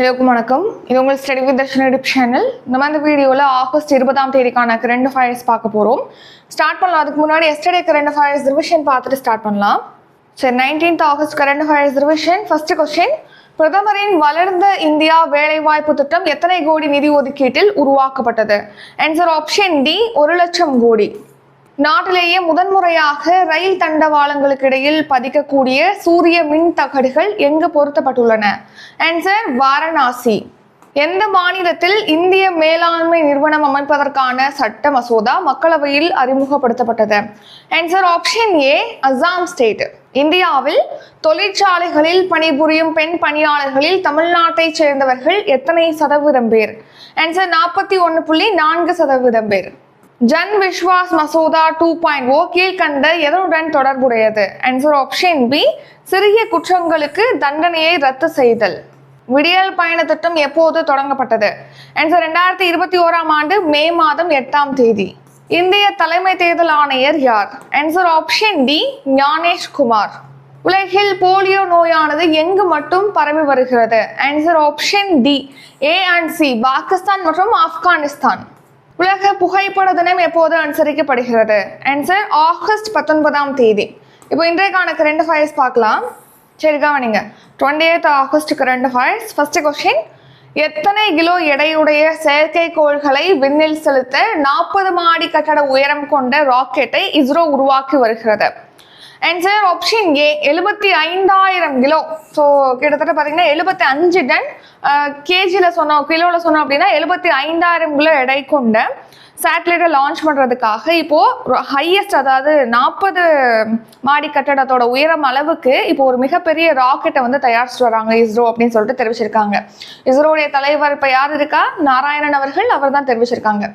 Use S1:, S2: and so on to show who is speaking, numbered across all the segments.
S1: எல்லோருக்கும் வணக்கம். இது உங்கள் study with Darshan YouTube channel நம்ம இந்த வீடியோவில் ஆகஸ்ட் இருபதாம் தேதிக்கான கரண்ட் ஃபயர்ஸ் பார்க்க போகிறோம் ஸ்டார்ட் பண்ணலாம். அதுக்கு முன்னாடி எஸ்டர்டே கரண்ட் ஃபயர்ஸ் ரிவிஷன் பார்த்துட்டு ஸ்டார்ட் பண்ணலாம். சரி nineteenth August current affairs revision first question பிரதமரின் வளர்ந்த இந்தியா வேலைவாய்ப்பு திட்டம் எத்தனை கோடி நிதி ஒதுக்கீட்டில் உருவாக்கப்பட்டது? ஆன்சர் ஆப்ஷன் டி ஒரு லட்சம் கோடி. நாட்டிலேயே முதன்முறையாக ரயில் தண்டவாளங்களுக்கு இடையில் பதிக்கக்கூடிய சூரிய மின் தகடுகள் எங்கு பொருத்தப்பட்டுள்ளன? ஆன்சர் வாரணாசி. எந்த மாநிலத்தில் இந்திய மேலாண்மை நிறுவனம் அமைப்பதற்கான சட்ட மசோதா மக்களவையில் அறிமுகப்படுத்தப்பட்டது? Answer option A Assam state இந்தியாவில் தொழிற்சாலைகளில் பணிபுரியும் பெண் பணியாளர்களில் தமிழ்நாட்டைச் சேர்ந்தவர்கள் எத்தனை சதவீதம் பேர்? ஆன்சர் நாற்பத்தி ஒன்று புள்ளி நான்கு சதவீதம் பேர். ஜன் விஸ்வாஸ் மசோதா டூ பாயிண்ட் ஓ கீழ்கண்ட எதனுடன் தொடர்புடையது? ஆன்சர் ஆப்ஷன் பி சிறிய குற்றங்களுக்கு தண்டனையை ரத்து செய்தல். விடியல் பயண திட்டம் எப்போது தொடங்கப்பட்டது? ஆன்சர் ரெண்டாயிரத்தி இருபத்தி ஓராம் ஆண்டு மே மாதம் எட்டாம் தேதி. இந்திய தலைமை தேர்தல் ஆணையர் யார்? Answer option D Gyanesh Kumar. உலகில் போலியோ நோயானது எங்கு மட்டும் பரவி வருகிறது? Answer option D A and C Pakistan மற்றும் ஆப்கானிஸ்தான். உலக புகைப்பட தினம் எப்போது அனுசரிக்கப்படுகிறது? ஆன்சர் ஆகஸ்ட் பத்தொன்பதாம் தேதி. இப்போ இன்றைக்கான கரண்ட் ஃபைல்ஸ் பார்க்கலாம். சரி கவனிங்க. Twenty eighth August current affairs first question எத்தனை கிலோ எடையுடைய செயற்கைக்கோள்களை விண்ணில் செலுத்த நாற்பது மாடி கட்டட உயரம் கொண்ட ராக்கெட்டை இஸ்ரோ உருவாக்கி வருகிறது? ஆன்சர் ஆப்ஷன் ஏ எழுபத்தி ஐந்தாயிரம் கிலோ. ஸோ கிட்டத்தட்ட பார்த்தீங்கன்னா எழுபத்தி அஞ்சு டன் கேஜியில் சொன்னோம் கிலோவில் சொன்னோம் அப்படின்னா எழுபத்தி ஐந்தாயிரம் கிலோ எடை கொண்ட சேட்டலைட்டை லான்ச் பண்ணுறதுக்காக இப்போது ஹையஸ்ட் அதாவது நாற்பது மாடி கட்டடத்தோட உயரம் அளவுக்கு இப்போ ஒரு மிகப்பெரிய ராக்கெட்டை வந்து தயாரிச்சுட்டு வராங்க இஸ்ரோ அப்படின்னு சொல்லிட்டு தெரிவிச்சிருக்காங்க. இஸ்ரோடைய தலைவர் இப்போ யார் இருக்கா? நாராயணன் அவர்கள் அவர் தான் தெரிவிச்சிருக்காங்க.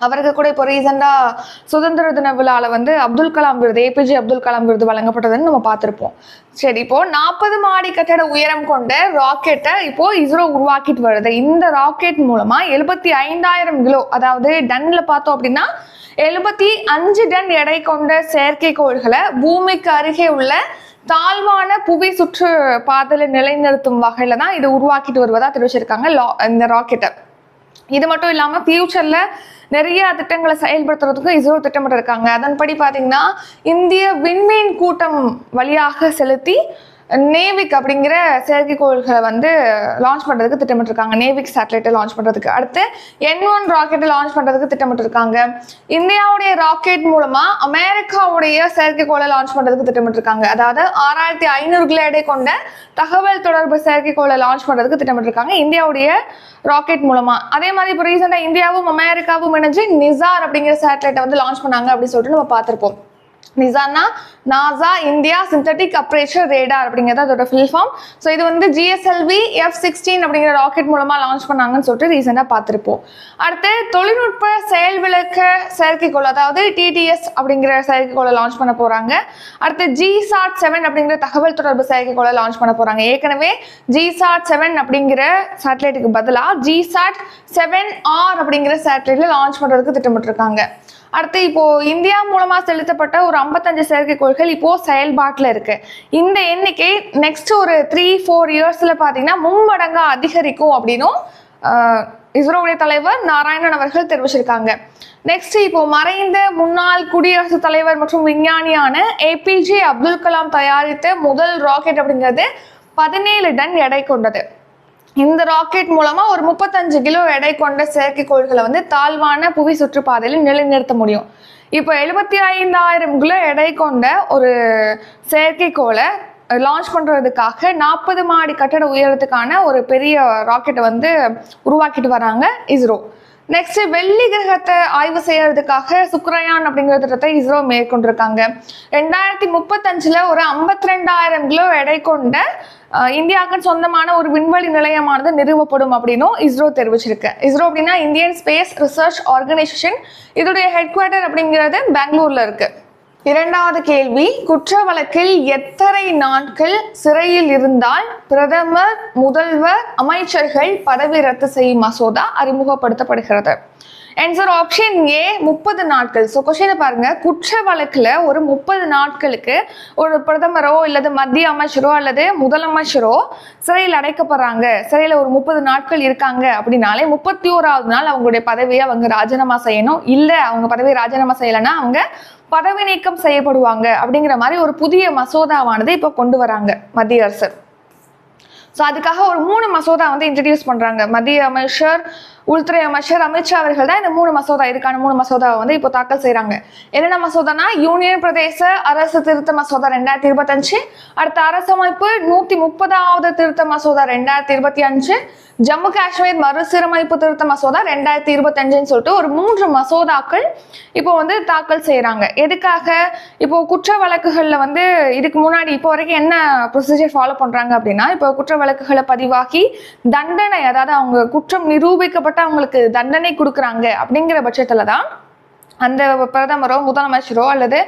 S1: அவருக்கு கூட இப்போ ரீசெண்டாக சுதந்திர தின விழாவில் வந்து அப்துல் கலாம் விருது ஏபிஜே அப்துல் கலாம் விருது வழங்கப்பட்டதுன்னு நம்ம பார்த்துருப்போம். சரி இப்போ நாற்பது மாடி கட்டட உயரம் கொண்ட ராக்கெட்டை இப்போ இஸ்ரோ உருவாக்கிட்டு வருது. இந்த ராக்கெட் மூலமா எழுபத்தி ஐந்தாயிரம் கிலோ அதாவது டன்ல பார்த்தோம் அப்படின்னா எழுபத்தி அஞ்சு டன் எடை கொண்ட செயற்கைக்கோள்களை பூமிக்கு அருகே உள்ள தாழ்வான புவி சுற்று பாதையில நிலைநிறுத்தும் வகையில தான் இதை உருவாக்கிட்டு வருவதா தெரிவிச்சிருக்காங்க. லா- இந்த ராக்கெட்டை இது மட்டும் இல்லாமல் ஃப்யூச்சரில் நிறைய திட்டங்களை செயல்படுத்துறதுக்கு இஸ்ரோ திட்டமிட்டு இருக்காங்க அதன்படி பார்த்தீங்கன்னா இந்திய விண்மீன் கூட்டம் வழியாக செலுத்தி நேவிக் அப்படிங்கிற செயற்கைக்கோள்களை வந்து லான்ச் பண்ணுறதுக்கு திட்டமிட்டிருக்காங்க. நேவிக் சேட்டலைட்டை லான்ச் பண்ணுறதுக்கு அடுத்து என் ஒன் ராக்கெட்டை லான்ச் பண்ணுறதுக்கு திட்டமிட்டிருக்காங்க. இந்தியாவுடைய ராக்கெட் மூலமாக அமெரிக்காவுடைய செயற்கைக்கோளை லான்ச் பண்ணுறதுக்கு திட்டமிட்டிருக்காங்க. அதாவது ஆறாயிரத்தி ஐநூறு கிலோ எடை கொண்ட தகவல் தொடர்பு செயற்கைக்கோளை லான்ச் பண்ணுறதுக்கு திட்டமிட்டிருக்காங்க. இந்தியாவுடைய ராக்கெட் மூலமாக அதே மாதிரி இப்போ ரீசெண்டாக இந்தியாவும் அமெரிக்காவும் இணைஞ்சு நிசார் அப்படிங்கிற சேட்டலைட்டை வந்து லான்ச் பண்ணாங்க அப்படின்னு சொல்லிட்டு நம்ம பார்த்துருப்போம். NISAR NASA India synthetic aperture radar அப்படிங்கிறது அதோட ஃபில் ஃபார்ம் ஸோ இது வந்து ஜிஎஸ்எல்வி எஃப் சிக்ஸ்டீன் அப்படிங்கிற ராக்கெட் மூலமாக லான்ச் பண்ணாங்கன்னு சொல்லிட்டு ரீசெண்டாக பார்த்துருப்போம். அடுத்து தொழில்நுட்ப செயல் விளக்க செயற்கைக்கோள் அதாவது டிடிஎஸ் அப்படிங்கிற செயற்கைக்கோளை லான்ச் பண்ண போகிறாங்க அடுத்து ஜிசாட் செவன் அப்படிங்கிற தகவல் தொடர்பு செயற்கைக்கோளை லான்ச் பண்ண போகிறாங்க ஏற்கனவே ஜிசாட் செவன் அப்படிங்கிற சேட்டலைட்டுக்கு பதிலாக ஜிசாட் செவன் ஆர் அப்படிங்கிற சேட்டலைட்டில் லான்ச் பண்ணுறதுக்கு திட்டமிட்டிருக்காங்க. அடுத்து இப்போ இந்தியா மூலமா செலுத்தப்பட்ட ஒரு ஐம்பத்தஞ்சு செயற்கைக்கோள்கள் இப்போ செயல்பாட்டில் இருக்கு. இந்த எண்ணிக்கை நெக்ஸ்ட் ஒரு த்ரீ ஃபோர் இயர்ஸ்ல பாத்தீங்கன்னா மும்மடங்காக அதிகரிக்கும் அப்படின்னும் இஸ்ரோவுடைய தலைவர் நாராயணன் அவர்கள் தெரிவிச்சிருக்காங்க. நெக்ஸ்ட் இப்போ மறைந்த முன்னாள் குடியரசுத் தலைவர் மற்றும் விஞ்ஞானியான ஏபிஜே அப்துல் கலாம் தயாரித்த முதல் ராக்கெட் அப்படிங்கிறது பதினேழு டன் எடை கொண்டது. இந்த ராக்கெட் மூலமா ஒரு முப்பத்தஞ்சு கிலோ எடை கொண்ட செயற்கைக்கோள்களை வந்து தாழ்வான புவி சுற்றுப்பாதையில் நிலைநிறுத்த முடியும். இப்போ எழுபத்தி ஐந்தாயிரம் கிலோ எடை கொண்ட ஒரு செயற்கைக்கோளை லான்ச் பண்ணுறதுக்காக நாற்பது மாடி கட்டட உயரத்துக்கான ஒரு பெரிய ராக்கெட்டை வந்து உருவாக்கிட்டு வராங்க இஸ்ரோ. நெக்ஸ்ட் வெள்ளி கிரகத்தை ஆய்வு செய்யறதுக்காக சுக்ரயான் அப்படிங்கிற திட்டத்தை இஸ்ரோ மேற்கொண்டிருக்காங்க. ரெண்டாயிரத்தி முப்பத்தஞ்சுல ஒரு ஐம்பத்தி ரெண்டாயிரம் கிலோ எடை கொண்ட இந்தியாவுக்கு சொந்தமான ஒரு விண்வெளி நிலையமானது நிறுவப்படும் அப்படின்னும் இஸ்ரோ தெரிவிச்சிருக்கு. இஸ்ரோ அப்படின்னா இந்தியன் ஸ்பேஸ் ரிசர்ச் ஆர்கனைசேஷன். இதோடைய ஹெட் குவார்ட்டர் அப்படிங்கிறது பெங்களூர்ல இருக்கு. இரண்டாவது கேள்வி குற்ற வழக்கில் எத்தனை நாட்கள் சிறையில் இருந்தால் பிரதமர் முதல்வர் அமைச்சர்கள் பதவி ரத்து செய்யும் மசோதா அறிமுகப்படுத்தப்படுகிறது. ஆன்சர் ஆப்ஷன் ஏ முப்பது நாட்கள். ஸோ கொஸ்டினை பாருங்க. குற்ற வழக்கில் ஒரு முப்பது நாட்களுக்கு ஒரு பிரதமரோ இல்லது மத்திய அமைச்சரோ அல்லது முதலமைச்சரோ சிறையில் அடைக்கப்படுறாங்க. சிறையில் ஒரு முப்பது நாட்கள் இருக்காங்க அப்படின்னாலே முப்பத்தி ஓராவது நாள் அவங்களுடைய பதவியை அவங்க ராஜினாமா செய்யணும். இல்லை அவங்க பதவியை ராஜினாமா செய்யலைன்னா அவங்க பதவி நீக்கம் செய்யப்படுவாங்க அப்படிங்கிற மாதிரி ஒரு புதிய மசோதாவானது இப்போ கொண்டு வராங்க மத்திய அரசு. ஸோ அதுக்காக ஒரு மூணு மசோதா வந்து இன்ட்ரடியூஸ் பண்றாங்க. மத்திய அமைச்சர் உள்துறை அமைச்சர் அமித்ஷா அவர்கள் தான் இந்த மூணு மசோதா இதுக்கான மூணு மசோதாவை வந்து இப்போ தாக்கல் செய்கிறாங்க என்னென்ன மசோதானா? யூனியன் பிரதேச அரசு திருத்த மசோதா ரெண்டாயிரத்தி இருபத்தஞ்சு அடுத்த அரசமைப்பு நூற்றி முப்பதாவது திருத்த மசோதா ரெண்டாயிரத்தி இருபத்தி அஞ்சு ஜம்மு காஷ்மீர் மறுசீரமைப்பு திருத்த மசோதா ரெண்டாயிரத்தி இருபத்தஞ்சுன்னு சொல்லிட்டு ஒரு மூன்று மசோதாக்கள் இப்போ வந்து தாக்கல் செய்கிறாங்க எதுக்காக? இப்போ குற்ற வழக்குகளில் வந்து இதுக்கு முன்னாடி இப்போ வரைக்கும் என்ன ப்ரொசீஜர் ஃபாலோ பண்ணுறாங்க அப்படின்னா இப்போ குற்ற வழக்குகளை பதிவாகி தண்டனை அதாவது அவங்க குற்றம் நிரூபிக்கப்பட்ட அவங்களுக்கு தண்டனை கொடுக்குறாங்க அப்படிங்கிற பட்சத்தில் தான் அந்த பிரதமரோ முதலமைச்சரோ அல்லது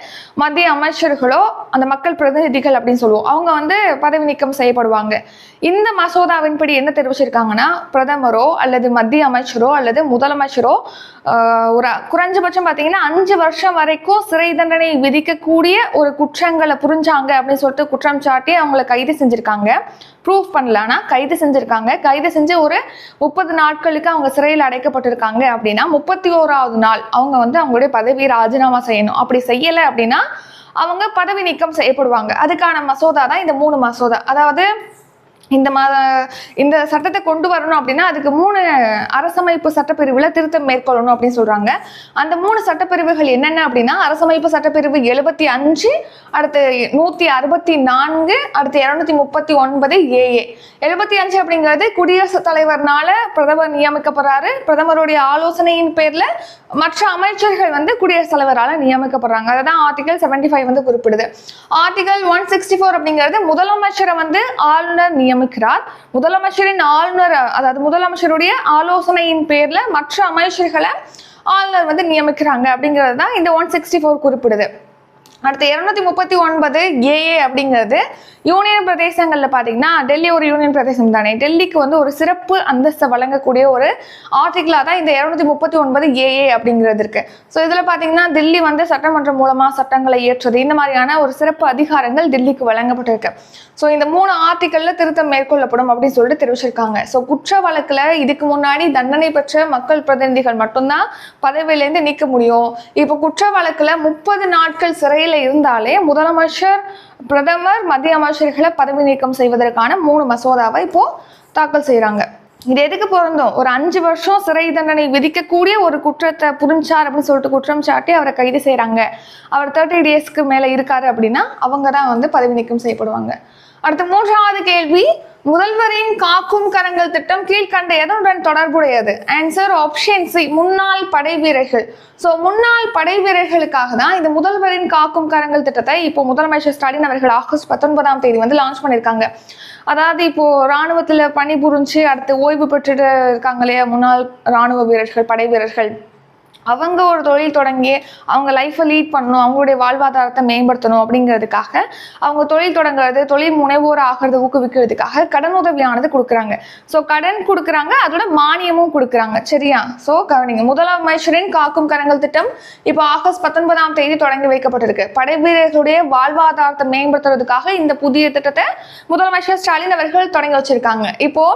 S1: மத்திய அமைச்சர்களோ அந்த மக்கள் பிரதிநிதிகள் அப்படின்னு சொல்லுவோம். அவங்க வந்து பதவி நீக்கம் செய்யப்படுவாங்க. இந்த மசோதாவின்படி என்ன தெரிவிச்சிருக்காங்கன்னா பிரதமரோ அல்லது மத்திய அமைச்சரோ அல்லது முதலமைச்சரோ ஒரு குறைஞ்சபட்சம் பார்த்தீங்கன்னா அஞ்சு வருஷம் வரைக்கும் சிறை தண்டனை விதிக்கக்கூடிய ஒரு குற்றங்களை புரிஞ்சாங்க அப்படின்னு சொல்லிட்டு குற்றம் சாட்டி அவங்கள கைது செஞ்சிருக்காங்க. ப்ரூஃப் பண்ணல. கைது செஞ்சுருக்காங்க. கைது செஞ்சு ஒரு முப்பது நாட்களுக்கு அவங்க சிறையில் அடைக்கப்பட்டிருக்காங்க அப்படின்னா முப்பத்தி ஓராவது நாள் அவங்க வந்து அவங்களுடைய பதவியை ராஜினாமா செய்யணும். அப்படி செய்யலை அப்படின்னா அவங்க பதவி நீக்கம் செய்யப்படுவாங்க. அதுக்கான மசோதா தான் இந்த மூணு மசோதா. அதாவது இந்த மாத இந்த சட்டத்தை கொண்டு வரணும் அப்படின்னா அதுக்கு மூணு அரசமைப்பு சட்டப்பிரிவில் திருத்தம் மேற்கொள்ளணும் அப்படின்னு சொல்கிறாங்க அந்த மூணு சட்டப்பிரிவுகள் என்னென்ன அப்படின்னா அரசமைப்பு சட்டப்பிரிவு எழுபத்தி அஞ்சு அடுத்து நூற்றி அறுபத்தி நான்கு அடுத்து இரநூத்தி முப்பத்தி ஒன்பது ஏஏ எழுபத்தி அஞ்சு அப்படிங்கிறது குடியரசுத் தலைவர்னால பிரதமர் நியமிக்கப்படுறாரு. பிரதமருடைய ஆலோசனையின் பேரில் மற்ற அமைச்சர்கள் வந்து குடியரசுத் தலைவரால் நியமிக்கப்படுறாங்க. அதுதான் ஆர்டிகல் செவன்டி ஃபைவ் வந்து குறிப்பிடுது. ஆர்டிகல் ஒன் சிக்ஸ்டி ஃபோர் அப்படிங்கிறது முதலமைச்சரை வந்து ஆளுநர் நியமிக்கிறார் முதலமைச்சரின் ஆளுநர் அதாவது முதலமைச்சருடைய ஆலோசனையின் பேர்ல மற்ற அமைச்சர்களை ஆளுநர் வந்து நியமிக்கிறாங்க அப்படிங்கிறது தான் இந்த ஒன் சிக்ஸ்டி ஃபோர் குறிப்பிடுது. அடுத்து இருநூத்தி முப்பத்தி ஒன்பது ஏஏ அப்படிங்கிறது யூனியன் பிரதேசங்களில் பார்த்தீங்கன்னா டெல்லி ஒரு யூனியன் பிரதேசம் தானே. டெல்லிக்கு வந்து ஒரு சிறப்பு அந்தஸ்தை வழங்கக்கூடிய ஒரு ஆர்டிகிளாக தான் இந்த இருநூத்தி முப்பத்தி ஒன்பது ஏஏ அப்படிங்கிறது இருக்கு. ஸோ இதில் பார்த்தீங்கன்னா தில்லி வந்து சட்டமன்றம் மூலமாக சட்டங்களை இயற்றுறது இந்த மாதிரியான ஒரு சிறப்பு அதிகாரங்கள் தில்லிக்கு வழங்கப்பட்டிருக்கு. ஸோ இந்த மூணு ஆர்டிக்கல்ல திருத்தம் மேற்கொள்ளப்படும் அப்படின்னு சொல்லிட்டு தெரிவிச்சிருக்காங்க. ஸோ குற்ற வழக்கில் இதுக்கு முன்னாடி தண்டனை பெற்ற மக்கள் பிரதிநிதிகள் மட்டும்தான் பதவியிலேருந்து நீக்க முடியும். இப்போ குற்ற வழக்கில் முப்பது நாட்கள் சிறையில் இருந்தாலே முதலமைச்சர் பிரதமர் மத்திய அமைச்சர்களை பதவி நீக்கம் செய்வதற்கான மூணு மசோதாவை இப்போ தாக்கல் செய்கிறாங்க இது எதுக்கு பிறந்தோம் ஒரு அஞ்சு வருஷம் சிறை தண்டனை விதிக்கக்கூடிய ஒரு குற்றத்தை புரிஞ்சார் அப்படின்னு சொல்லிட்டு குற்றம் சாட்டி அவரை கைது செய்கிறாங்க அவர் தேர்ட்டி டேஸ்க்கு மேலே இருக்காரு அப்படின்னா அவங்க தான் வந்து பதவி நீக்கம் செய்யப்படுவாங்க. அடுத்து மூன்றாவது கேள்வி. முதல்வரின் காக்கும் கரங்கள் திட்டம் கீழ்கண்ட எதனுடன் தொடர்புடையது? ஆன்சர் ஆப்ஷன் சி முன்னாள் படை வீரர்கள். ஸோ முன்னாள் படை வீரர்களுக்காக தான் இந்த முதல்வரின் காக்கும் கரங்கள் திட்டத்தை இப்போ முதலமைச்சர் ஸ்டாலின் அவர்கள் ஆகஸ்ட் பத்தொன்பதாம் தேதி வந்து லான்ச் பண்ணியிருக்காங்க. அதாவது இப்போ பணி பணிபுரிஞ்சு அடுத்து ஓய்வு பெற்றுட்டு இருக்காங்க இல்லையா? முன்னாள் ராணுவ வீரர்கள் படை வீரர்கள். அவங்க ஒரு தொழில் தொடங்கி அவங்க லைஃப்பை லீட் பண்ணணும் அவங்களுடைய வாழ்வாதாரத்தை மேம்படுத்தணும் அப்படிங்கிறதுக்காக அவங்க தொழில் தொடங்குறது தொழில் முனைவோர் ஆகிறத ஊக்குவிக்கிறதுக்காக கடன் உதவியானது கொடுக்குறாங்க. ஸோ கடன் கொடுக்குறாங்க அதோட மானியமும் கொடுக்குறாங்க. சரியா? ஸோ கவனிங்க. முதலமைச்சரின் காக்கும் கரங்கள் திட்டம் இப்போ ஆகஸ்ட் பத்தொன்பதாம் தேதி தொடங்கி வைக்கப்பட்டிருக்கு. படை வீரர்களுடைய வாழ்வாதாரத்தை மேம்படுத்துறதுக்காக இந்த புதிய திட்டத்தை முதலமைச்சர் ஸ்டாலின் அவர்கள் தொடங்கி வச்சிருக்காங்க. இப்போ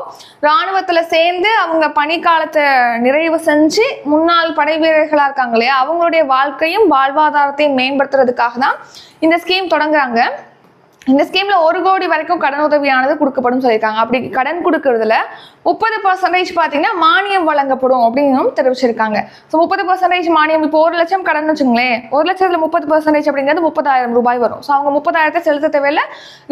S1: ராணுவத்தில் சேர்ந்து அவங்க பணிக்காலத்தை நிறைவு செஞ்சு முன்னாள் படை வீரர்களா இருக்காங்க இல்லையா? அவங்களுடைய வாழ்க்கையும் வாழ்வாதாரத்தையும் மேம்படுத்துறதுக்காக தான் இந்த ஸ்கீம் தொடங்குறாங்க. இந்த ஸ்கீம்ல ஒரு கோடி வரைக்கும் கடன் உதவியானது கொடுக்கப்படும் சொல்லியிருக்காங்க. அப்படி கடன் கொடுக்கறதுல முப்பது பர்சன்டேஜ் பார்த்தீங்கன்னா மானியம் வழங்கப்படும் அப்படின்னும் தெரிவிச்சிருக்காங்க. ஸோ முப்பது பர்சன்டேஜ் மானியம் இப்போ ஒரு லட்சம் கடன் வச்சுங்களேன் ஒரு லட்சத்தில் முப்பது பர்சன்டேஜ் அப்படிங்கிறது முப்பதாயிரம் ரூபாய் வரும். ஸோ அவங்க முப்பதாயிரத்தை செலுத்த தேவையில்ல.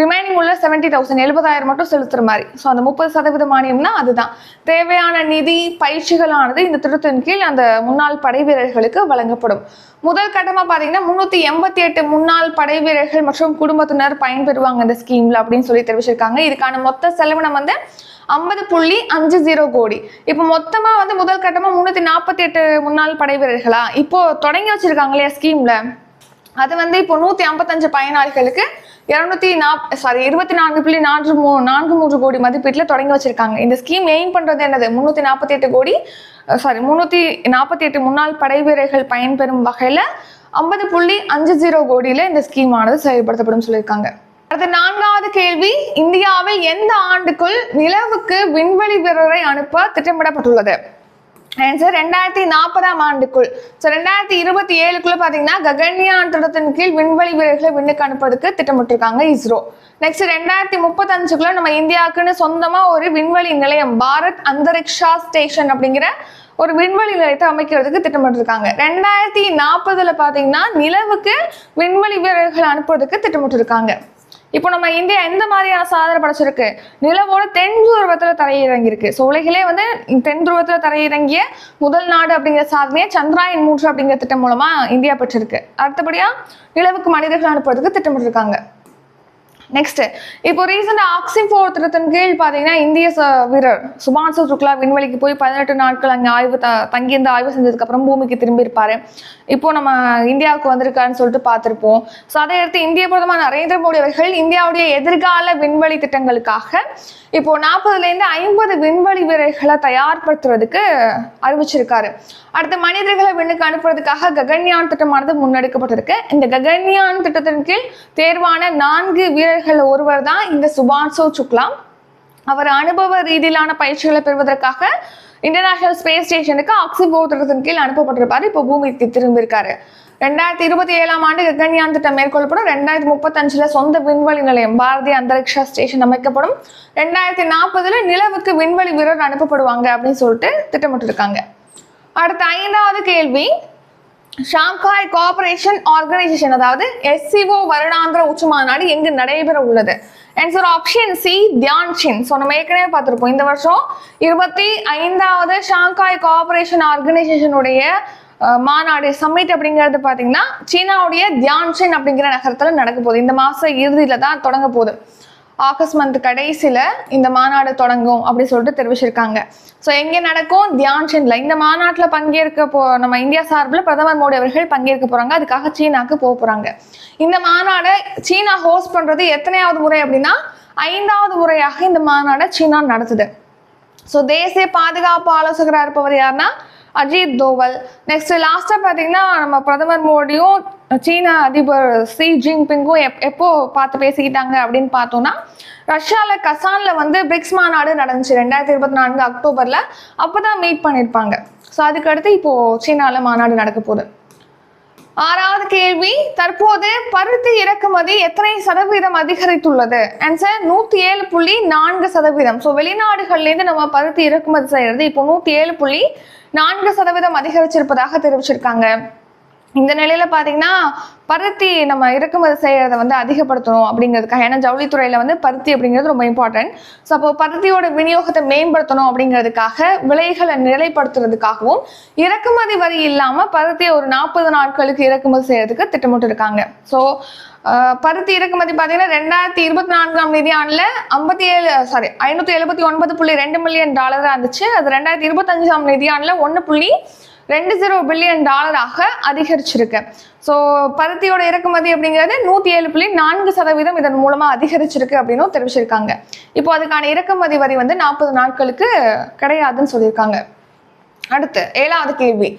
S1: ரிமைனிங் உள்ள செவன்ட்டி தௌசண்ட் எழுபதாயிரம் மட்டும் செலுத்துற மாதிரி. ஸோ அந்த முப்பது சதவீத மானியம்னா அதுதான். தேவையான நிதி பயிற்சிகளானது இந்த திட்டத்தின் கீழ் அந்த முன்னாள் படை வீரர்களுக்கு வழங்கப்படும். முதல் கட்டமாக பார்த்தீங்கன்னா முந்நூற்றி எண்பத்தி எட்டு முன்னாள் படை வீரர்கள் மற்றும் குடும்பத்தினர் பயன்பெறுவாங்க இந்த ஸ்கீமில் அப்படின்னு சொல்லி தெரிவிச்சிருக்காங்க. இதுக்கான மொத்த செலவினம் வந்து ஐம்பது புள்ளி அஞ்சு ஜீரோ கோடி. இப்போ மொத்தமாக வந்து முதல் கட்டமாக முந்நூற்றி நாற்பத்தி எட்டு முன்னாள் படை வீரர்களா இப்போ தொடங்கி வச்சிருக்காங்க இல்லையா ஸ்கீமில் அது வந்து இப்போ நூற்றி ஐம்பத்தஞ்சு பயனாளிகளுக்கு இரநூத்தி நாப் சாரி இருபத்தி நான்கு புள்ளி நான்கு மூ நான்கு மூன்று கோடி மதிப்பீட்டில் தொடங்கி வச்சிருக்காங்க. இந்த ஸ்கீம் எய்ம் பண்ணுறது என்னது? முந்நூற்றி நாற்பத்தி எட்டு கோடி சாரி முந்நூற்றி நாற்பத்தி எட்டு முன்னாள் படை வீரர்கள் பயன்பெறும் வகையில் ஐம்பது புள்ளி அஞ்சு ஜீரோ கோடியில் இந்த ஸ்கீமானது செயல்படுத்தப்படும் சொல்லியிருக்காங்க. அடுத்த நான்காவது கேள்வி. இந்தியாவில் எந்த ஆண்டுக்குள் நிலவுக்கு விண்வெளி வீரரை அனுப்ப திட்டமிடப்பட்டுள்ளது? ஆன்சர் ரெண்டாயிரத்தி நாற்பதாம் ஆண்டுக்குள். ஸோ ரெண்டாயிரத்தி இருபத்தி ஏழுக்குள்ள பார்த்தீங்கன்னா ககன்யான் திட்டத்தின் கீழ் விண்வெளி வீரர்களை விண்ணுக்கு அனுப்புறதுக்கு திட்டமிட்டிருக்காங்க இஸ்ரோ. நெக்ஸ்ட் ரெண்டாயிரத்தி முப்பத்தஞ்சுக்குள்ள நம்ம இந்தியாவுக்குன்னு சொந்தமாக ஒரு விண்வெளி நிலையம் பாரத் அந்தரிக்ஷா ஸ்டேஷன் அப்படிங்கிற ஒரு விண்வெளி நிலையத்தை அமைக்கிறதுக்கு திட்டமிட்டிருக்காங்க. ரெண்டாயிரத்தி நாற்பதுல பார்த்தீங்கன்னா நிலவுக்கு விண்வெளி வீரர்கள் அனுப்புறதுக்கு திட்டமிட்டிருக்காங்க. இப்போ நம்ம இந்தியா எந்த மாதிரியான சாதனை படைச்சிருக்கு? நிலவோட தென் துருவத்தில் தரையிறங்கியிருக்கு. ஸோ உலகிலே வந்து தென் துருவத்தில் தரையிறங்கிய முதல் நாடு அப்படிங்கிற சாதனையை சந்திராயன் மூன்று அப்படிங்கிற திட்டம் மூலமாக இந்தியா பெற்றிருக்கு. அடுத்தபடியா நிலவுக்கு மனிதர்கள் அனுப்புறதுக்கு திட்டமிட்டிருக்காங்க. நெக்ஸ்ட் இப்போ ரீசெண்டாக ஆக்சிஃபோர் திட்டத்தின் கீழ் பார்த்தீங்கன்னா இந்திய ச- வீரர் சுபான்சு சுக்லா விண்வெளிக்கு போய் பதினெட்டு நாட்கள் அங்கே ஆய்வு த தங்கியிருந்து ஆய்வு செஞ்சதுக்கு அப்புறம் பூமிக்கு திரும்பி இருப்பாரு இப்போ நம்ம இந்தியாவுக்கு வந்திருக்காருன்னு சொல்லிட்டு பார்த்துருப்போம். ஸோ அதை அடுத்து இந்திய பிரதமர் நரேந்திர மோடி அவர்கள் இந்தியாவுடைய எதிர்கால விண்வெளி திட்டங்களுக்காக இப்போ நாற்பதுலேருந்து ஐம்பது விண்வெளி வீரர்களை தயார்படுத்துறதுக்கு அறிவிச்சிருக்காரு. அடுத்து மனிதர்களை விண்ணுக்கு அனுப்புறதுக்காக ககன்யான் திட்டமானது முன்னெடுக்கப்பட்டிருக்கு. இந்த ககன்யான் திட்டத்தின் கீழ் தேர்வான நான்கு வீரர்கள் ஒருவர் தான் இந்த சுபான்சோ சுக்லா அவர் அனுபவ ரீதியிலான பயிற்சிகளை பெறுவதற்காக இன்டர்நேஷனல் ஸ்பேஸ் ஸ்டேஷனுக்கு ஆக்சிபோ கீழ் அனுப்பப்பட்டிருப்பாரு. இப்போ பூமிக்கு திரும்பியிருக்காரு. ரெண்டாயிரத்தி இருபத்தி ஏழாம் ஆண்டு ககன்யான் திட்டம் மேற்கொள்ளப்படும். ரெண்டாயிரத்தி முப்பத்தஞ்சுல சொந்த விண்வெளி நிலையம் பாரதிய அந்தரிக்ஷா ஸ்டேஷன் அமைக்கப்படும். ரெண்டாயிரத்தி நாற்பதுல நிலவுக்கு விண்வெளி வீரர் அனுப்பப்படுவாங்க அப்படின்னு சொல்லிட்டு திட்டமிட்டிருக்காங்க. அடுத்த ஐந்தாவது கேள்வி. ஷாங்காய் கோஆபரேஷன் ஆர்கனைசேஷன் அதாவது எஸ்சிஓ வருடாந்திர உச்சி மாநாடு எங்கு நடைபெற உள்ளது? Answer option C Tianjin so நம்ம ஏற்கனவே பார்த்துருப்போம். இந்த வருஷம் இருபத்தி ஐந்தாவது ஷாங்காய் கோஆபரேஷன் ஆர்கனைசேஷனுடைய மாநாடு சம்மிட் அப்படிங்கிறது பார்த்தீங்கன்னா சீனாவுடைய தியான்சின் அப்படிங்கிற நகரத்தில் நடக்க போகுது. இந்த மாதம் இறுதியில் தான் தொடங்க போகுது. ஆகஸ்ட் மந்த் கடைசியில் இந்த மாநாடு தொடங்கும் அப்படின்னு சொல்லிட்டு தெரிவிச்சிருக்காங்க. ஸோ எங்கே நடக்கும்? தியான் தியான்ஷன்ல இந்த மாநாட்டில் பங்கேற்க போ நம்ம இந்தியா சார்பில் பிரதமர் மோடி அவர்கள் பங்கேற்க போகிறாங்க அதுக்காக சீனாக்கு போக போகிறாங்க இந்த மாநாடை சீனா ஹோஸ்ட் பண்ணுறது எத்தனையாவது முறை அப்படின்னா ஐந்தாவது முறையாக இந்த மாநாடை சீனா நடத்துது. ஸோ தேசிய பாதுகாப்பு ஆலோசகராக இருப்பவர் யாருன்னா அஜித் தோவல். நெக்ஸ்ட் லாஸ்ட்டாக பார்த்தீங்கன்னா நம்ம பிரதமர் மோடியும் சீன அதிபர் சி ஜின்பிங்கும் எப் எப்போ பார்த்து பேசிக்கிட்டாங்க அப்படின்னு பார்த்தோம்னா ரஷ்யாவில் கசானில் வந்து பிரிக்ஸ் மாநாடு நடந்துச்சு ரெண்டாயிரத்தி இருபத்தி நான்கு அக்டோபரில். அப்போ தான் மீட் பண்ணியிருப்பாங்க ஸோ அதுக்கடுத்து இப்போது சீனாவில் மாநாடு நடக்க போகுது. ஆறாவது கேள்வி தற்போது பருத்தி இறக்குமதி எத்தனை சதவீதம் அதிகரித்துள்ளது? ஆன்சர் நூத்தி ஏழு புள்ளி நான்கு சதவீதம். ஸோ வெளிநாடுகள்லேருந்து நம்ம பருத்தி இறக்குமதி செய்யறது இப்போ நூத்தி ஏழு புள்ளி நான்கு சதவீதம் அதிகரிச்சிருப்பதாக தெரிவிச்சிருக்காங்க. இந்த நிலையில பாத்தீங்கன்னா பருத்தி நம்ம இறக்குமதி செய்யறதை வந்து அதிகப்படுத்தணும் அப்படிங்கிறதுக்காக ஏன்னா ஜவுளித்துறையில வந்து பருத்தி அப்படிங்கிறது ரொம்ப இம்பார்ட்டன்ட் ஸோ அப்போ பருத்தியோட விநியோகத்தை மேம்படுத்தணும் அப்படிங்கிறதுக்காக விலைகளை நிலைப்படுத்துறதுக்காகவும் இறக்குமதி வரி இல்லாம பருத்தியை ஒரு நாற்பது நாட்களுக்கு இறக்குமதி செய்யறதுக்கு திட்டமிட்டு இருக்காங்க ஸோ பருத்தி இறக்குமதி பார்த்தீங்கன்னா ரெண்டாயிரத்தி இருபத்தி நான்காம் நிதியாண்டில் ஐம்பத்தி ஏழு சாரி ஐநூற்றி எழுபத்தி ஒன்பது புள்ளி ரெண்டு மில்லியன் டாலராக இருந்துச்சு. அது ரெண்டாயிரத்தி இருபத்தஞ்சாம் நிதியாண்டில் ஒன்று புள்ளி ரெண்டு ஜீரோ பில்லியன் டாலராக அதிகரிச்சிருக்கு. ஸோ பருத்தியோட இறக்குமதி அப்படிங்கிறது நூற்றி ஏழு புள்ளி நான்கு சதவீதம் இதன் மூலமாக அதிகரிச்சிருக்கு அப்படின்னும் தெரிவிச்சிருக்காங்க. இப்போ அதுக்கான இறக்குமதி வரி வந்து நாற்பது நாட்களுக்கு கிடையாதுன்னு சொல்லியிருக்காங்க. அடுத்து ஏழாவது கேள்வி.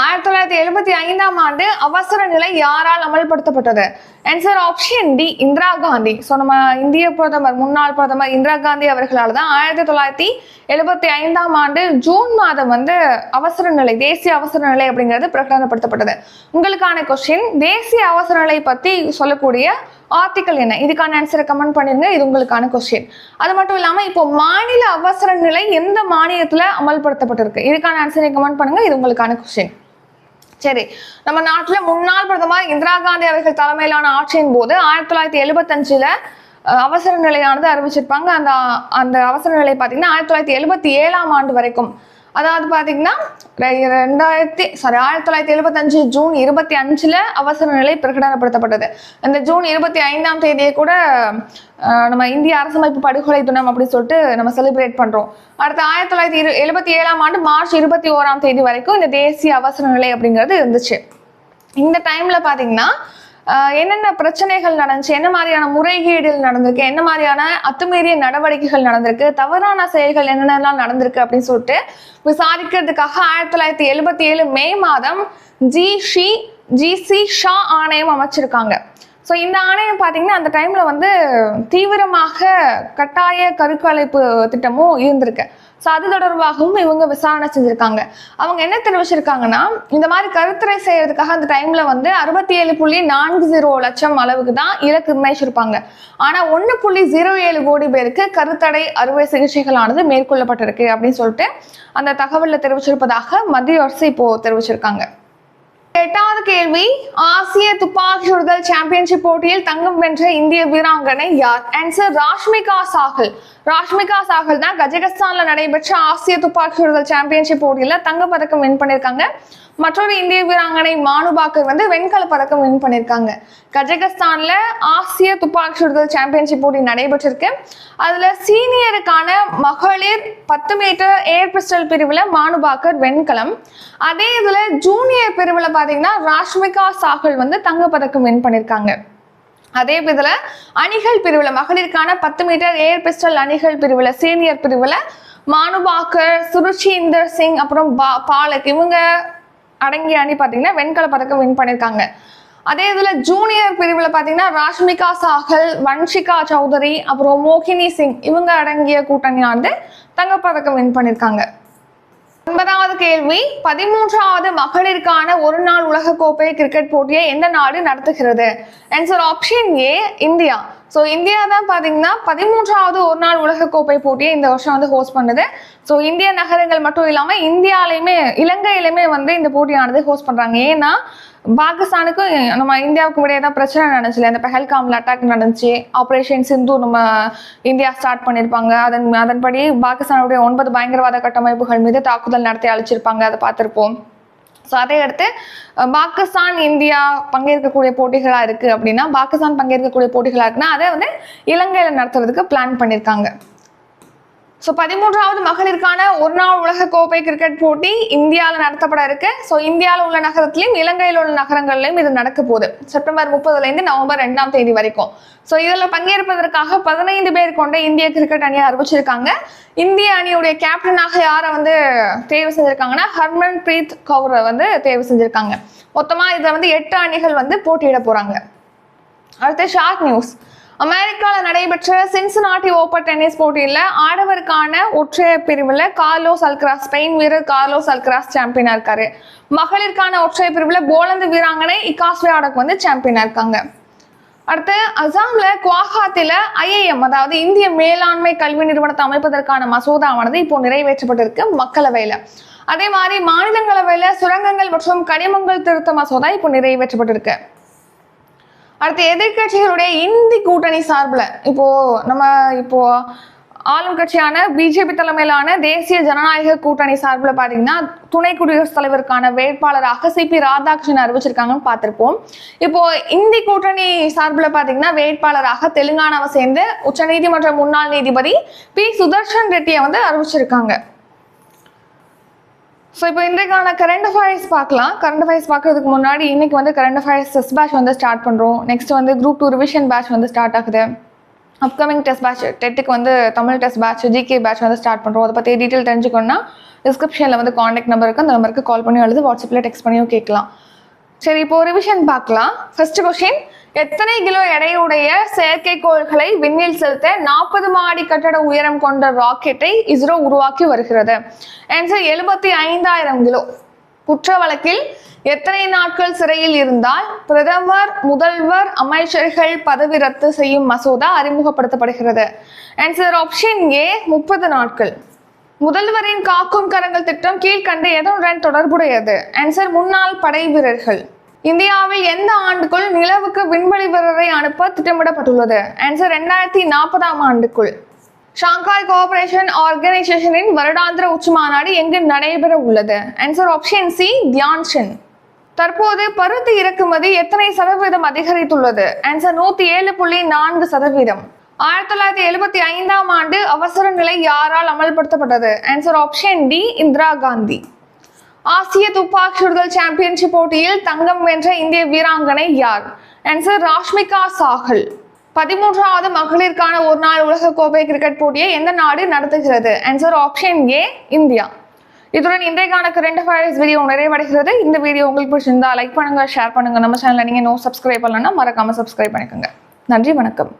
S1: ஆயிரத்தி தொள்ளாயிரத்தி எழுபத்தி ஐந்தாம் ஆண்டு அவசர நிலை யாரால் அமல்படுத்தப்பட்டது? Answer option D Indira Gandhi so நம்ம இந்திய பிரதமர் முன்னாள் பிரதமர் இந்திரா காந்தி அவர்களால் தான் ஆயிரத்தி தொள்ளாயிரத்தி எழுபத்தி ஐந்தாம் ஆண்டு ஜூன் மாதம் வந்து அவசர நிலை தேசிய அவசர நிலை அப்படிங்கிறது பிரகடனப்படுத்தப்பட்டது. உங்களுக்கான கொஸ்டின் தேசிய அவசர நிலை பற்றி சொல்லக்கூடிய ஆர்டிக்கல் என்ன? இதுக்கான ஆன்சரை கமெண்ட் பண்ணிருங்க இது உங்களுக்கான கொஸ்டின் அது மட்டும் இல்லாமல் இப்போ மாநில அவசர நிலை எந்த மாநிலத்தில் அமல்படுத்தப்பட்டிருக்கு? இதுக்கான ஆன்சரை கமெண்ட் பண்ணுங்க இது உங்களுக்கான கொஸ்டின் சரி நம்ம நாட்டில் முன்னாள் பிரதமர் இந்திரா காந்தி அவர்கள் தலைமையிலான ஆட்சியின் போது ஆயிரத்தி தொள்ளாயிரத்தி எழுபத்தஞ்சில் அவசர நிலையானது அறிவிச்சிருப்பாங்க. அந்த அந்த அவசர நிலை பார்த்தீங்கன்னா ஆயிரத்தி தொள்ளாயிரத்தி எழுபத்தி ஏழாம் ஆண்டு வரைக்கும் அதாவது பார்த்தீங்கன்னா ரெண்டாயிரத்தி சாரி ஆயிரத்தி தொள்ளாயிரத்தி எழுபத்தஞ்சு ஜூன் இருபத்தி அஞ்சில் அவசர நிலை பிரகடனப்படுத்தப்பட்டது. அந்த ஜூன் இருபத்தி ஐந்தாம் தேதியை கூட நம்ம இந்திய அரசமைப்பு படுகொலை தினம் அப்படின்னு சொல்லிட்டு நம்ம செலிப்ரேட் பண்ணுறோம் அடுத்து ஆயிரத்தி தொள்ளாயிரத்தி இரு எழுபத்தி ஏழாம் ஆண்டு மார்ச் இருபத்தி ஓராம் தேதி வரைக்கும் இந்த தேசிய அவசர நிலை அப்படிங்கிறது இருந்துச்சு. இந்த டைம்ல பாத்தீங்கன்னா என்னென்ன பிரச்சனைகள் நடந்துச்சு? என்ன மாதிரியான முறைகேடுகள் நடந்திருக்கு? என்ன மாதிரியான அத்துமீறிய நடவடிக்கைகள் நடந்திருக்கு? தவறான செயல்கள் என்னென்னலாம் நடந்திருக்கு அப்படின்னு சொல்லிட்டு விசாரிக்கிறதுக்காக ஆயிரத்தி தொள்ளாயிரத்தி எழுபத்தி ஏழு மே மாதம் ஜி ஷி ஜி சி ஷா ஆணையம் அமைச்சிருக்காங்க. ஸோ இந்த ஆணையம் பார்த்தீங்கன்னா அந்த டைமில் வந்து தீவிரமாக கட்டாய கருக்கலைப்பு திட்டமும் இருந்திருக்கு. ஸோ அது தொடர்பாகவும் இவங்க விசாரணை செஞ்சுருக்காங்க. அவங்க என்ன தெரிவிச்சிருக்காங்கன்னா இந்த மாதிரி கருத்துரை செய்யறதுக்காக அந்த டைமில் வந்து அறுபத்தி ஏழு புள்ளி நான்கு ஜீரோ லட்சம் அளவுக்கு தான் இலக்கு நிர்ணயிச்சிருப்பாங்க. ஆனால் ஒன்று புள்ளி ஜீரோ ஏழு கோடி பேருக்கு கருத்தடை அறுவை சிகிச்சைகளானது மேற்கொள்ளப்பட்டிருக்கு அப்படின்னு சொல்லிட்டு அந்த தகவலில் தெரிவிச்சிருப்பதாக மத்திய அரசு இப்போ தெரிவிச்சிருக்காங்க. எட்டாவது கேள்வி ஆசிய துப்பாக்கி சுடுதல் சாம்பியன்ஷிப் போட்டியில் தங்கம் வென்ற இந்திய வீராங்கனை யார்? ஆன்சர் ராஷ்மிகா சாகல். ராஷ்மிகா சாகல் தான் கஜகஸ்தான்ல நடைபெற்ற ஆசிய துப்பாக்கி சுடுதல் சாம்பியன்ஷிப் போட்டியில தங்க பதக்கம் வின் பண்ணியிருக்காங்க. மற்றொரு இந்திய வீராங்கனை மானுபாக்கர் வந்து வெண்கல பதக்கம் வின் பண்ணியிருக்காங்க. கஜகஸ்தான்ல ஆசிய துப்பாக்கி சுடுதல் சாம்பியன்ஷிப் போட்டி நடைபெற்றிருக்கு. அதுல சீனியருக்கான மகளிர் பத்து மீட்டர் ஏர் பிஸ்டல் பிரிவுல மானுபாக்கர் வெண்கலம். அதே இதுல ஜூனியர் பிரிவுல பாத்தீங்கன்னா ராஷ்மிகா சாகல் வந்து தங்கப்பதக்கம் வின் பண்ணியிருக்காங்க அதே இதுல அணிகள் பிரிவுல மகளிருக்கான பத்து மீட்டர் ஏர் பிஸ்டல் அணிகள் பிரிவுல சீனியர் பிரிவுல மானுபாக்கர் சுருச்சிந்தர் சிங் அப்புறம் பா- பாலக் இவங்க அடங்கிய அணி பார்த்தீங்கன்னா வெண்கல பதக்கம் வின் பண்ணியிருக்காங்க அதே இதுல ஜூனியர் பிரிவுல பாத்தீங்கன்னா ராஷ்மிகா சாகல் வன்ஷிகா சௌதரி அப்புறம் மோகினி சிங் இவங்க அடங்கிய கூட்டணியானது தங்கப்பதக்கம் வின் பண்ணியிருக்காங்க ஒன்பதாவது கேள்வி பதிமூன்றாவது மகளிருக்கான ஒரு நாள் உலகக்கோப்பை கிரிக்கெட் போட்டியை எந்த நாடு நடத்துகிறது? Answer option A India. So India தான் பார்த்தீங்கன்னா பதிமூன்றாவது ஒரு நாள் உலகக்கோப்பை போட்டியை இந்த வருஷம் வந்து ஹோஸ்ட் பண்ணுது. ஸோ இந்திய நகரங்கள் மட்டும் இல்லாமல் இந்தியாலையுமே இலங்கையிலுமே வந்து இந்த போட்டியானது ஹோஸ்ட் பண்ணுறாங்க ஏன்னா பாகிஸ்தானுக்கும் நம்ம இந்தியாவுக்கும் இடையே தான் பிரச்சனை நடந்துச்சு. இந்த பெஹல்காமில் அட்டாக் நடந்துச்சு. ஆப்ரேஷன் சிந்து நம்ம இந்தியா ஸ்டார்ட் பண்ணியிருப்பாங்க அதன் அதன்படி பாகிஸ்தானுடைய ஒன்பது பயங்கரவாத கட்டமைப்புகள் மீது தாக்குதல் நடத்தி அழிச்சிருப்பாங்க. அதை பார்த்துருப்போம். ஸோ அதை அடுத்து பாகிஸ்தான் இந்தியா பங்கேற்கக்கூடிய போட்டிகளாக இருக்குது அப்படின்னா பாகிஸ்தான் பங்கேற்கக்கூடிய போட்டிகளாக இருக்குன்னா அதை வந்து இலங்கையில் நடத்துறதுக்கு பிளான் பண்ணியிருக்காங்க ஸோ பதிமூன்றாவது மகளிருக்கான ஒரு நாள் உலக கோப்பை கிரிக்கெட் போட்டி இந்தியாவில் நடத்தப்பட இருக்கு. ஸோ இந்தியாவில் உள்ள நகரத்திலையும் இலங்கையில் உள்ள நகரங்கள்லையும் இது நடக்க போகுது. செப்டம்பர் முப்பதுலேருந்து நவம்பர் ரெண்டாம் தேதி வரைக்கும். ஸோ இதில் பங்கேற்பதற்காக பதினைந்து பேர் கொண்ட இந்திய கிரிக்கெட் அணியை அறிவிச்சிருக்காங்க. இந்திய அணியுடைய கேப்டனாக யாரை வந்து தேர்வு செஞ்சிருக்காங்கன்னா ஹர்மன் பிரீத் கவுரை வந்து தேர்வு செஞ்சிருக்காங்க. மொத்தமாக இதில் வந்து எட்டு அணிகள் வந்து போட்டியிட போகிறாங்க அடுத்து ஷார்ட் நியூஸ். அமெரிக்காவில் நடைபெற்ற சின்சனாட்டி ஓப்பன் டென்னிஸ் போட்டியில் ஆடவருக்கான ஒற்றையர் பிரிவில் கார்லோஸ் அல்கிராஸ் ஸ்பெயின் வீரர் கார்லோஸ் அல்கிராஸ் சாம்பியனாக இருக்காரு. மகளிருக்கான ஒற்றையர் பிரிவில் போலந்து வீராங்கனை இகாஸ்வியாடக் வந்து சாம்பியனாக இருக்காங்க. அடுத்து அசாம்ல குவாஹாத்தில ஐஏஎம் அதாவது இந்திய மேலாண்மை கல்வி நிறுவனத்தை அமைப்பதற்கான மசோதாவானது இப்போ நிறைவேற்றப்பட்டிருக்கு மக்களவையில. அதே மாதிரி மாநிலங்களவையில சுரங்கங்கள் மற்றும் கனிமங்கள் திருத்த மசோதா இப்போ நிறைவேற்றப்பட்டிருக்கு. அடுத்து எதிர்க்கட்சிகளுடைய இந்தி கூட்டணி சார்பில் இப்போ நம்ம இப்போ ஆளும் கட்சியான பிஜேபி தலைமையிலான தேசிய ஜனநாயக கூட்டணி சார்பில் பார்த்தீங்கன்னா துணை குடியரசுத் தலைவருக்கான வேட்பாளராக சிபி ராதாகிருஷ்ணன் அறிவிச்சிருக்காங்கன்னு பார்த்துருப்போம். இப்போ இந்தி கூட்டணி சார்பில் பார்த்தீங்கன்னா வேட்பாளராக தெலுங்கானாவை சேர்ந்து உச்சநீதிமன்ற முன்னாள் நீதிபதி பி. சுதர்ஷன் ரெட்டியை வந்து அறிவிச்சிருக்காங்க. ஸோ இப்போ இன்றைக்கான கரண்ட் அஃபேர்ஸ் பார்க்கலாம். கரண்ட் அஃபேர்ஸ் பார்க்கறதுக்கு முன்னாடி இன்றைக்கி வந்து கரண்ட் அஃபேர்ஸ் டெஸ்ட் பேட்ச் வந்து ஸ்டார்ட் பண்ணுறோம் நெக்ஸ்ட் வந்து குரூப் டூ ரிவிஷன் பேட்ச் வந்து ஸ்டார்ட் ஆகுது. அப்கமிங் டெஸ்ட் பேட்ச் டெட்டுக்கு வந்து Tamil test batch GK batch வந்து ஸ்டார்ட் பண்ணுறோம் அதை பற்றி டீட்டெயில் தெரிஞ்சுக்கணும்னா டிஸ்கிரிப்ஷனில் வந்து காண்டாக்ட் நம்பர் இருக்குது அந்த நம்பருக்கு கால் பண்ணி அல்லது வாட்ஸ்அப்பில் டெக்ஸ்ட் பண்ணியும் கேட்கலாம். சரி இப்போ ரிவிஷன் பார்க்கலாம். ஃபஸ்ட்டு கொஷின் எத்தனை கிலோ எடையுடைய செயற்கைக்கோள்களை விண்ணில் செலுத்த நாற்பது மாடி கட்டட உயரம் கொண்ட ராக்கெட்டை இஸ்ரோ உருவாக்கி வருகிறது? ஆன்சர் எழுபத்தி ஐந்தாயிரம் கிலோ. குற்ற வழக்கில் எத்தனை நாட்கள் சிறையில் இருந்தால் பிரதமர் முதல்வர் அமைச்சர்கள் பதவி ரத்து செய்யும் மசோதா அறிமுகப்படுத்தப்படுகிறது. ஆன்சர் ஆப்ஷன் ஏ முப்பது நாட்கள். முதல்வரின் காக்கும் கரங்கள் திட்டம் கீழ்கண்ட எதனுடன் தொடர்புடையது? ஆன்சர் முன்னாள் படை வீரர்கள். இந்தியாவில் எந்த ஆண்டுக்குள் நிலவுக்கு விண்வெளி வீரரை அனுப்ப திட்டமிடப்பட்டுள்ளது? ஆன்சர் ரெண்டாயிரத்தி நாற்பதாம் ஆண்டுக்குள். ஷாங்காய் கோஆபரேஷன் ஆர்கனைசேஷனின் வருடாந்திர உச்சி மாநாடு எங்கு நடைபெற உள்ளது? Answer option C Tianjin. தற்போது பருத்தி இறக்குமதி எத்தனை சதவீதம் அதிகரித்துள்ளது? ஆன்சர் நூத்தி ஏழு புள்ளி நான்கு சதவீதம். ஆயிரத்தி தொள்ளாயிரத்தி எழுபத்தி ஐந்தாம் ஆண்டு அவசர நிலை யாரால் அமல்படுத்தப்பட்டது? Answer option D Indira Gandhi. ஆசிய துப்பாக்கி சுடுதல் சாம்பியன்ஷிப் போட்டியில் தங்கம் வென்ற இந்திய வீராங்கனை யார்? ஆன்சர் ராஷ்மிகா சாகல். பதிமூன்றாவது மகளிருக்கான ஒரு நாள் உலக கோப்பை கிரிக்கெட் போட்டியை எந்த நாடு நடத்துகிறது? Answer option A India. இதுடன் இன்றைக்கான கரண்ட் அஃபேர்ஸ் வீடியோ நிறைவடைகிறது. இந்த வீடியோ உங்களுக்கு பிடிச்சிருந்தா லைக் பண்ணுங்க ஷேர் பண்ணுங்க. நம்ம சேனலை நீங்க நோ சப்ஸ்கிரைப் பண்ணலன்னா மறக்காம சப்ஸ்கிரைப் பண்ணிக்கோங்க. நன்றி வணக்கம்.